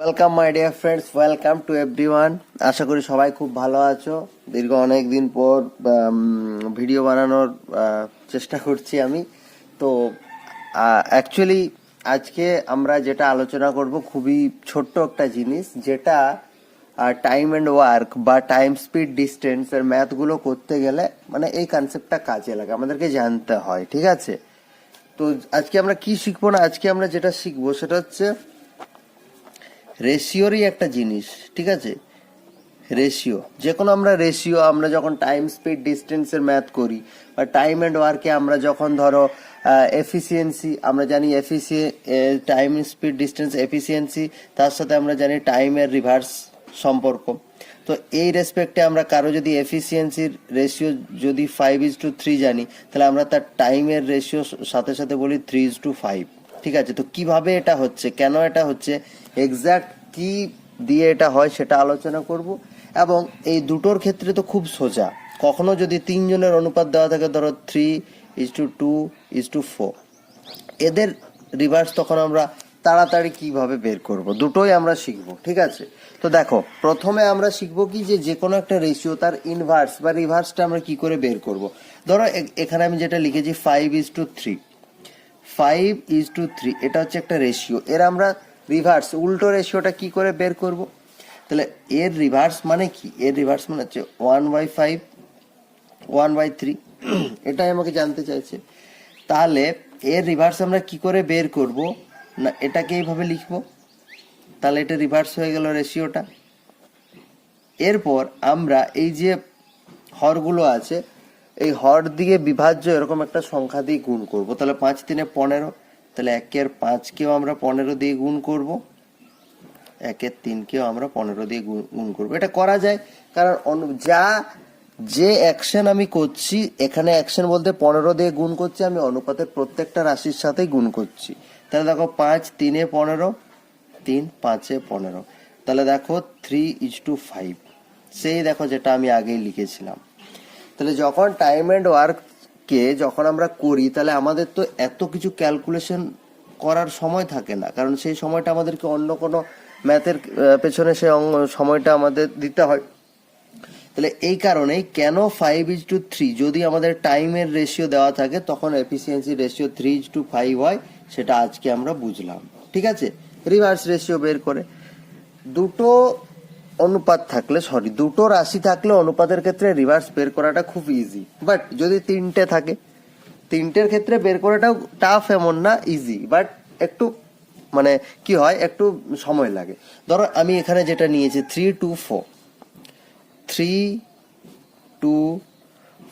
Welcome my dear friends welcome to everyone আশা করি সবাই খুব ভালো আছো। দীর্ঘ অনেক দিন পর ভিডিও বানানোর চেষ্টা করছি আমি। তো অ্যাকচুয়ালি আজকে আমরা যেটা আলোচনা করব খুবই ছোট্ট একটা জিনিস, যেটা টাইম অ্যান্ড ওয়ার্ক বা টাইম স্পিড ডিস্টেন্স এর ম্যাথগুলো করতে গেলে মানে এই কনসেপ্টটা কাজে লাগে। আমাদেরকে জানতে হয়, ঠিক আছে? তো, আজকে আমরা কি শিখব না? আজকে আমরা যেটা শিখব সেটা হচ্ছে রেশিওরই একটা জিনিস, ঠিক আছে? রেশিও যে কোনো আমরা রেশিও, আমরা যখন টাইম স্পিড ডিস্টেন্সের ম্যাথ করি বা টাইম অ্যান্ড ওয়ার্কে আমরা যখন ধরো এফিসিয়েন্সি আমরা জানি efficiency time speed distance efficiency তার সাথে আমরা জানি টাইমের রিভার্স সম্পর্ক। তো এই রেসপেক্টে আমরা কারও যদি এফিসিয়েন্সির রেশিও যদি ফাইভ ইজ টু থ্রি জানি, তাহলে আমরা তার টাইমের রেশিও সাথে সাথে বলি থ্রি ইজ টু ফাইভ ঠিক আছে, তো কীভাবে এটা হচ্ছে? কেন এটা হচ্ছে? এক্স্যাক্ট কি দিয়ে এটা হয় সেটা আলোচনা করব। এবং এই দুটোর ক্ষেত্রে তো খুব সোজা। কখনো যদি তিনজনের অনুপাত দেওয়া থাকে, ধরো three is to two two is four এদের রিভার্স তখন আমরা তাড়াতাড়ি কীভাবে বের করব? দুটোই আমরা শিখব, ঠিক আছে? তো দেখো, প্রথমে আমরা শিখব কি যে যে কোনো একটা রেশিও তার ইনভার্স বা রিভার্সটা আমরা কি করে বের করব? ধরো এখানে আমি যেটা লিখেছি five is to three five is to three এটা হচ্ছে একটা রেশিও এর আমরা রিভার্স উল্টো রেশিওটা কি করে বের করব? তাহলে এর রিভার্স মানে কি? এর রিভার্স মানে হচ্ছে one by five one by three এটাই আমাকে জানতে চাইছে। তাহলে এর রিভার্স আমরা কি করে বের করব? না, এটাকে এইভাবে লিখব। তাহলে এটা রিভার্স হয়ে গেল রেশিওটা এরপর আমরা এই যে হরগুলো আছে এই হর দিয়ে বিভাজ্য এরকম একটা সংখ্যা দিয়ে গুণ করব। তাহলে পাঁচ তিনে পনেরো, তাহলে একের পাঁচকেও আমরা পনেরো দিয়ে গুণ করব। একের তিনকেও আমরা পনেরো দিয়ে গুণ করব। এটা করা যায় কারণ যা, যে অ্যাকশন আমি করছি, এখানে অ্যাকশন বলতে পনেরো দিয়ে গুণ করছি, আমি অনুপাতের প্রত্যেকটা রাশির সাথেই গুণ করছি। তাহলে দেখো পাঁচ তিনে পনেরো, তিন পাঁচে পনেরো। তাহলে দেখো থ্রি ইজ টু ফাইভ সেই দেখো যেটা আমি আগেই লিখেছিলাম। তাহলে যখন টাইম অ্যান্ড ওয়ার্ককে যখন আমরা করি, তাহলে আমাদের তো এত কিছু ক্যালকুলেশন করার সময় থাকে না। কারণ সেই সময়টা আমাদেরকে অন্য কোনো ম্যাথের পেছনে অঙ্গ- সময়টা আমাদের দিতে হয়। তাহলে এই কারণেই কেন ফাইভ ইজ টু থ্রি যদি আমাদের টাইমের রেশিও দেওয়া থাকে, তখন efficiency ratio three is to five হয়, সেটা আজকে আমরা বুঝলাম। ঠিক আছে? রিভার্স রেশিও বের করে। দুটো অনুপাত থাকলে সরি দুটো রাশি থাকলে অনুপাতের ক্ষেত্রে রিভার্স বের করাটা খুব ইজি বাট যদি তিনটে থাকে, তিনটের ক্ষেত্রে বের করাটাও টাফ এমন না ইজি বাট একটু মানে কি হয়, একটু সময় লাগে। ধরো আমি এখানে যেটা নিয়েছি three two four three two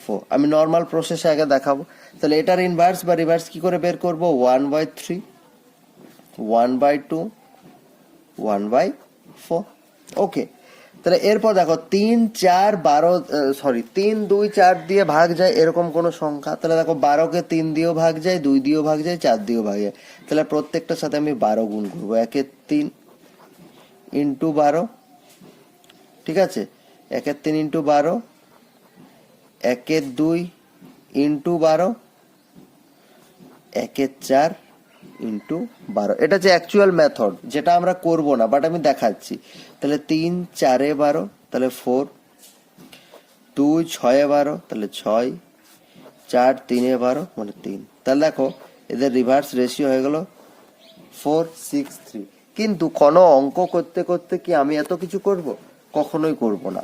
four আমি নর্মাল প্রসেসে আগে দেখাবো। তাহলে এটার ইনভার্স বা রিভার্স কি করে বের করব? One by three one by two one by four okay তাহলে এরপর দেখো, তিন, চার, বারো সরি তিন, দুই, চার দিয়ে ভাগ যায় এরকম কোনো সংখ্যা। তাহলে দেখো, বারোকে তিন দিয়েও ভাগ যায়, দুই দিয়েও ভাগ যায়, চার দিয়েও ভাগ যায়। তাহলে প্রত্যেকটার সাথে আমি বারো গুণ করব। একের তিন ইন্টু বারো, ঠিক আছে? একের তিন ইন্টু বারো, একের দুই ইন্টু বারো, একের চার ইন্টু বারো। এটা যে অ্যাকচুয়াল মেথড যেটা আমরা করব না বাট আমি দেখাচ্ছি। তাহলে তিন, চারে বারো, তাহলে ফোর দুই, ছয়ে বারো, তাহলে ছয়, চার, তিনে বারো মানে তিন। তাহলে দেখো, এদের রিভার্স রেশিও হয়ে গেল ফোর সিক্স থ্রি কিন্তু কোনো অঙ্ক করতে করতে কি আমি এত কিছু করব? কখনোই করব না।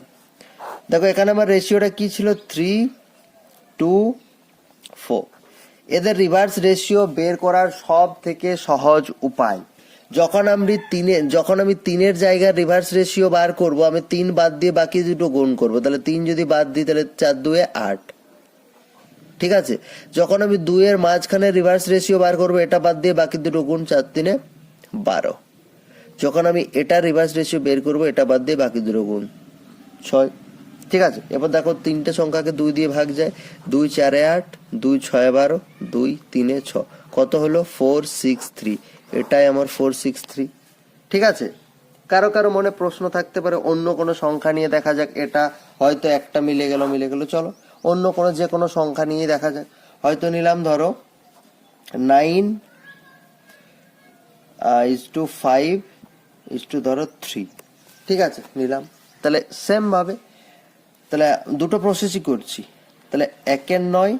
দেখো, এখানে আমার রেশিওটা কি ছিল? থ্রি টু ফোর এদের রিভার্স রেশিও বের করার সব থেকে সহজ উপায়। যখন আমি তিনে যখন আমি তিনের জায়গায় রিভার্স রেশিও বার করব, আমি তিন বাদ দিয়ে বাকি দুটো গুণ করব। তাহলে তিন যদি বাদ দিই, তাহলে চার দুয়ে আট। ঠিক আছে? যখন আমি দুইয়ের মাঝখানে রিভার্স রেশিও বার করব, এটা বাদ দিয়ে বাকি দুটো গুণ চার তিনে বারো। যখন আমি এটা রিভার্স রেশিও বের করব, এটা বাদ দিয়ে বাকি দুটো গুণ ছয়। ঠিক আছে? এবার দেখো তিনটে সংখ্যাকে দুই দিয়ে ভাগ যায়। দুই চারে আট, দুই ছয় বারো, দুই তিনে ছ। কত হলো? Four, six, three. এটাই আমার ফোর, সিক্স, থ্রি। ঠিক আছে? কারও কারও মনে প্রশ্ন থাকতে পারে, অন্য কোনো সংখ্যা নিয়ে দেখা যাক। এটা হয়তো একটা মিলে গেল মিলে গেল। চলো, অন্য কোনো যে কোনো সংখ্যা নিয়ে দেখা যাক। হয়তো নিলাম, ধরো, nine is to five is to ধরো থ্রি ঠিক আছে, নিলাম। তাহলে সেম ভাবে তাহলে দুটো প্রসেসই করছি। তাহলে একের নয়,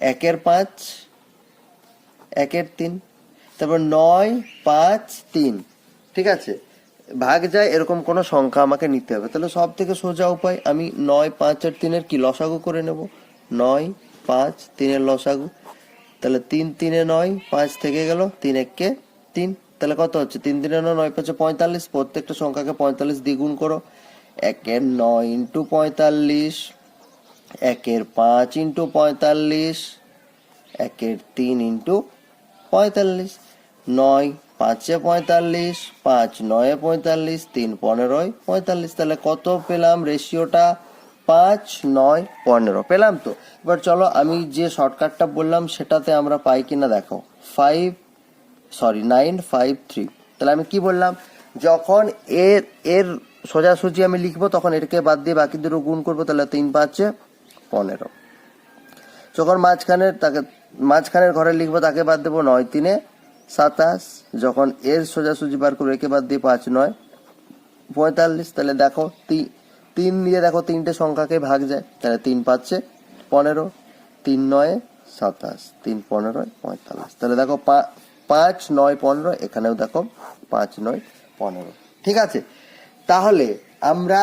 একের পাঁচ, একের তিন, তারপর নয়, পাঁচ, তিন, ঠিক আছে? ভাগ যায়, এরকম কোনো সংখ্যা আমাকে নিতে হবে। তাহলে সব থেকে সোজা উপায়, আমি নয়, পাঁচ আর তিনের কি লসাগু করে নেব? নয়, পাঁচ, তিনের লসাগু। তাহলে তিন, তিনে নয়, পাঁচ থেকে গেল তিন এককে তিন। তাহলে কত হচ্ছে? তিন, তিনে নয় নয়, পাঁচে পঁয়তাল্লিশ। প্রত্যেকটা সংখ্যাকে পঁয়তাল্লিশ দ্বিগুণ করো। একের নয় ইন্টু পঁয়তাল্লিশ, একের পাঁচ ইন্টু পঁয়তাল্লিশ, একের তিন ইন্টু পঁয়তাল্লিশ, নয় পাঁচে পঁয়তাল্লিশ, পাঁচ নয়ে পঁয়তাল্লিশ, তিন পনেরোয় পঁয়তাল্লিশ। তাহলে কত পেলাম রেশিওটা? পাঁচ নয় পনেরো। পেলাম তো? এবার চলো আমি যে শর্টকাটটা বললাম সেটাতে আমরা পাই কিনা দেখো। Five, sorry, nine, five, three. তাহলে আমি কি বললাম? যখন এর এর সোজাসুজি আমি লিখব, তখন এটাকে বাদ দিয়ে বাকি দুটো গুণ করব, তাহলে তিন পাঁচে পনেরো। যখন মাঝখানের তাকে মাঝখানের ঘরে লিখব, তাকে বাদ দেবো নয় তিনে। সাতাশ, যখন এর সোজাসুজি বার করব, একে বাদ দিয়ে পাঁচ নয়। পঁয়তাল্লিশ, তাহলে দেখো তিন দিয়ে দেখো তিনটে সংখ্যাকে ভাগ যায়, তাহলে তিন পাঁচে পনেরো। তিন নয়ে, সাতাশ। তিন পনেরো, পঁয়তাল্লিশ। তাহলে দেখো পাঁচ নয় পনেরো, এখানেও দেখো পাঁচ নয় পনেরো। ঠিক আছে? তাহলে আমরা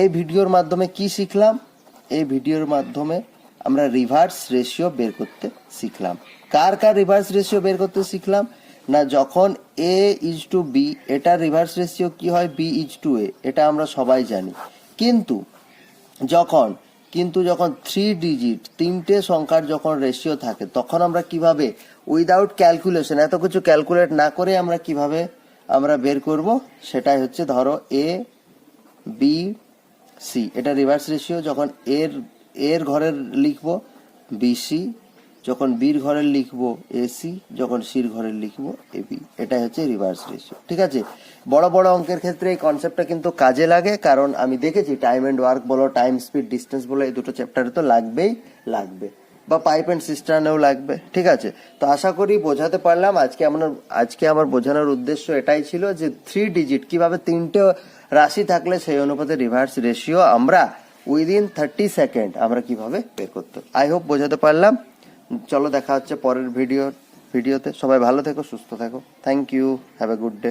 এই ভিডিওর মাধ্যমে কি শিখলাম? এই ভিডিওর মাধ্যমে আমরা রিভার্স রেশিও বের করতে শিখলাম। কার কার রিভার্স রেশিও বের করতে শিখলাম? না, যখন এ ইজ টু বি এটা রিভার্স রেশিও কি হয়? বি ইজ টু এ এটা আমরা সবাই জানি। কিন্তু যখন কিন্তু যখন থ্রি ডিজিট তিনটে সংখ্যার যখন রেশিও থাকে, তখন আমরা কীভাবে উইদাউট ক্যালকুলেশন এত কিছু ক্যালকুলেট না করে আমরা কীভাবে আমরা বের করব, সেটাই হচ্ছে ধরো এ বি সি এটা রিভার্স রেশিও যখন এর এর ঘরের লিখব বিসি যখন বির ঘরের লিখব এসি যখন সির ঘরের লিখব এবি এটাই হচ্ছে রিভার্স রেশিও ঠিক আছে? বড় বড় অঙ্কের ক্ষেত্রে এই কনসেপ্টটা কিন্তু কাজে লাগে, কারণ আমি দেখেছি টাইম এন্ড ওয়ার্ক বলো টাইম স্পিড ডিস্টেন্স বলো, এই দুটো চ্যাপ্টারে তো লাগবেই, লাগবে। বা পাইপ অ্যান্ড সিস্টানেও লাগবে, ঠিক আছে? তো আশা করি বোঝাতে পারলাম। আজকে আমার আজকে আমার বোঝানোর উদ্দেশ্য এটাই ছিল যে থ্রি ডিজিট কীভাবে তিনটে রাশি থাকলে সেই অনুপাতে রিভার্স রেশিও আমরা উইদিন থার্টি সেকেন্ড আমরা কীভাবে বের করতে আই হোপ বোঝাতে পারলাম। চলো দেখা হচ্ছে পরের ভিডিও ভিডিওতে সবাই ভালো থেকো, সুস্থ থেকো। Thank you have a good day